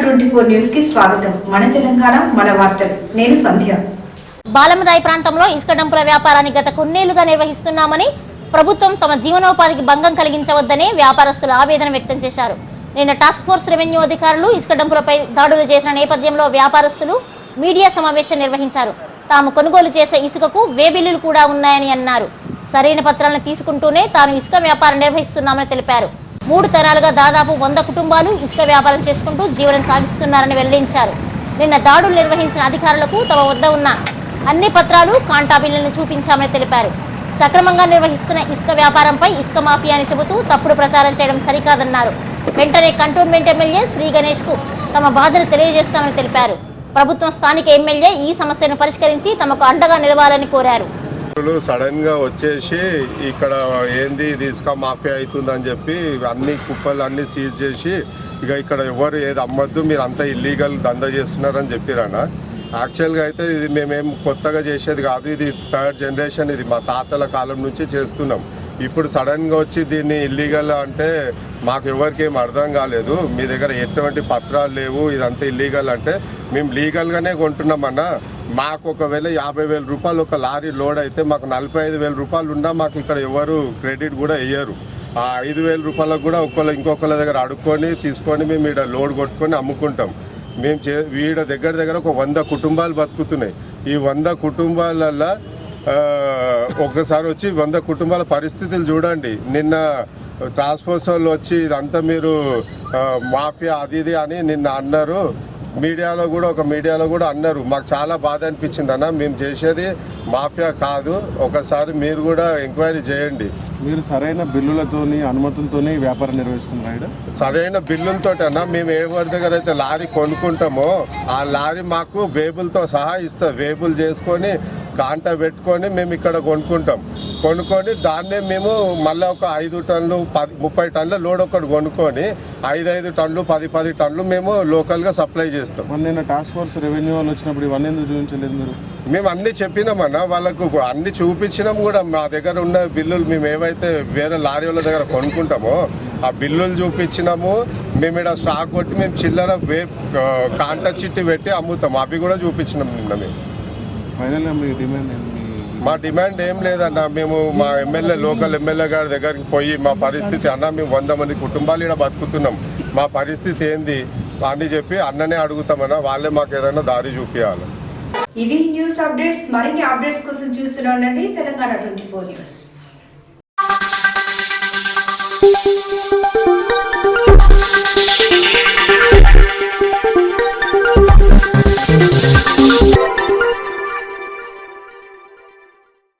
Twenty four న్యూస్కి స్వాగతం. మన తెలంగాణ మన వార్తలు. నేను సంధ్య. బాలమరాయి ప్రాంతంలో ఇసుక డంపుల వ్యాపారాన్ని గత కొన్నేళ్ళుగా నిర్వహిస్తున్నామని ప్రభుత్వం తమ జీవనోపాధికి భంగం కలిగించవద్దని వ్యాపారస్తులు ఆవేదన వ్యక్తం చేశారు. నిన్న టాస్క్ ఫోర్స్ రెవెన్యూ అధికారులు ఇసుక డంపులపై దాడులు చేసిన నేపథ్యంలో వ్యాపారస్తులు మీడియా సమావేశం నిర్వహించారు. తాము కొనుగోలు చేసే ఇసుకకు వే బిల్లులు కూడా ఉన్నాయని అన్నారు. సరైన పత్రాలను తీసుకుంటూనే తాను ఇసుక వ్యాపారం నిర్వహిస్తున్నామని తెలిపారు. మూడు తరాలుగా దాదాపు వంద కుటుంబాలు ఇసుక వ్యాపారం చేసుకుంటూ జీవనం సాగిస్తున్నారని వెల్లడించారు. నిన్న దాడులు నిర్వహించిన అధికారులకు తమ వద్ద ఉన్న అన్ని పత్రాలు కాంటాబిల్లలను చూపించామని తెలిపారు. సక్రమంగా నిర్వహిస్తున్న ఇసుక వ్యాపారంపై ఇసుక మాఫియా అని చెబుతూ తప్పుడు ప్రచారం చేయడం సరికాదన్నారు. వెంటనే కంటోన్మెంట్ ఎమ్మెల్యే శ్రీ గణేష్కు తమ బాధను తెలియజేస్తామని తెలిపారు. ప్రభుత్వం స్థానిక ఎమ్మెల్యే ఈ సమస్యను పరిష్కరించి తమకు అండగా నిలవాలని కోరారు. సడన్గా వచ్చేసి ఇక్కడ ఏంది ఇది ఇసుక మాఫియా అవుతుందని చెప్పి అన్ని కుప్పలు అన్ని సీజ్ చేసి ఇక ఇక్కడ ఎవరు ఏది అమ్మద్దు మీరు అంతా ఇల్లీగల్ దందా చేస్తున్నారని చెప్పిరన్న. యాక్చువల్గా అయితే ఇది మేమేం కొత్తగా చేసేది కాదు ఇది థర్డ్ జనరేషన్ ఇది మా తాతల కాలం నుంచి చేస్తున్నాం. ఇప్పుడు సడన్గా వచ్చి దీన్ని ఇల్లీగల్ అంటే మాకు ఎవరికి ఏం అర్థం కాలేదు. మీ దగ్గర ఎటువంటి పత్రాలు లేవు ఇదంతా ఇల్లీగల్ అంటే మేము లీగల్గానే కొంటున్నామన్నా. మాకు ఒకవేళ యాభై వేల రూపాయలు ఒక లారీ లోడ్ అయితే మాకు నలభై ఐదు వేల రూపాయలు ఉన్నా మాకు ఇక్కడ ఎవరు క్రెడిట్ కూడా వేయరు ఆ ఐదు వేల రూపాయలకు కూడా ఒకళ్ళ ఇంకొకళ్ళ దగ్గర అడుక్కొని తీసుకొని మేము ఇక్కడ లోడ్ కొట్టుకొని అమ్ముకుంటాం. మేము చే వీడ దగ్గర దగ్గర ఒక వంద కుటుంబాలు బతుకుతున్నాయి. ఈ వంద కుటుంబాలల్లో ఒకసారి వచ్చి వంద కుటుంబాల పరిస్థితులు చూడండి. నిన్న టాస్క్ వాళ్ళు వచ్చి ఇదంతా మీరు మాఫియా అది ఇది అని నిన్న అన్నారు. మీడియాలో కూడా ఒక మీడియాలో కూడా అన్నారు. మాకు చాలా బాధ అనిపించింది అన్న. మేము చేసేది మాఫియా కాదు. ఒకసారి మీరు కూడా ఎంక్వైరీ చేయండి. మీరు సరైన బిల్లులతోని అనుమతులతోని వ్యాపారం నిర్వహిస్తున్నారు సరైన బిల్లులతో అన్న మేము ఎవరి దగ్గర అయితే లారీ కొనుక్కుంటామో ఆ లారీ మాకు వేబుల్తో సహా ఇస్తుంది. వేబుల్ చేసుకొని కాంట పెట్టుకొని మేము ఇక్కడ కొనుక్కుంటాం. కొనుక్కొని దాన్నే మేము మళ్ళీ ఒక ఐదు టన్నులు పది ముప్పై టన్నుల లోడ్ ఒకటి కొనుక్కొని ఐదు ఐదు టన్నులు పది పది టన్నులు మేము లోకల్గా సప్లై చేస్తాం. మన నిన్న టాస్క్ ఫోర్స్ రెవెన్యూ వాళ్ళు వచ్చినప్పుడు ఇవన్నీ ఎందుకు చూపించలేదు మీరు? మేము అన్ని చెప్పినామన్న వాళ్ళకు అన్ని చూపించినాం కూడా మా దగ్గర ఉన్న బిల్లులు మేము ఏవైతే వేరే లారీ వాళ్ళ దగ్గర కొనుక్కుంటామో ఆ బిల్లులు చూపించినాము. మేము ఇక్కడ స్టాక్ కొట్టి మేము చిల్లర వే కాంట చిట్టి పెట్టి అమ్ముతాం. అవి కూడా చూపించినాం నిన్న మేము. ఫైనల్గా మీ డిమాండ్ మా డిమాండ్ ఏం లేదన్న. మేము మా ఎమ్మెల్యే లోకల్ ఎమ్మెల్యే గారి దగ్గరికి పోయి మా పరిస్థితి అన్న మేము వంద మంది కుటుంబాలు ఇక్కడ బతుకుతున్నాం. మా పరిస్థితి ఏంది? అని చెప్పి అన్ననే అడుగుతామన్నా. వాళ్ళే మాకు ఏదైనా దారి చూపించాలి ఇవి న్యూస్ అప్డేట్స్ మరిన్ని అప్డేట్స్ కోసం చూస్తూనే ఉండండి. Telangana twenty four news.